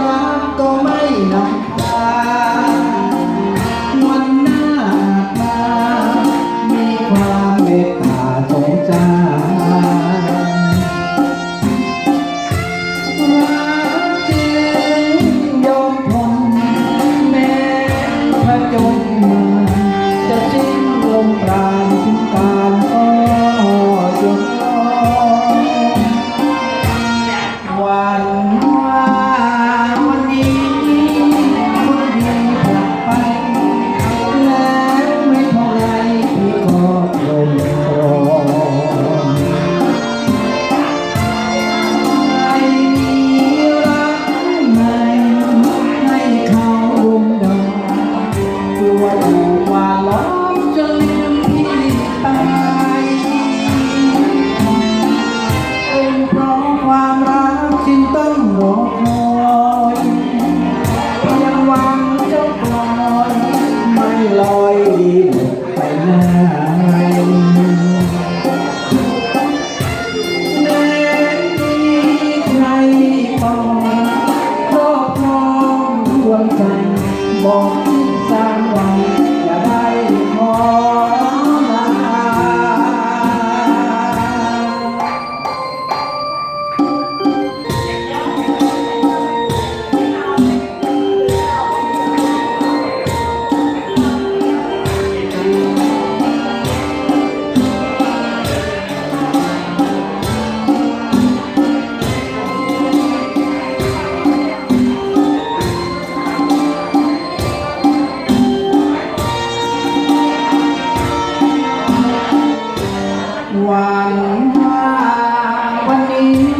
รักก็ไม่นำพา ว่าถูกว่าล้อ you.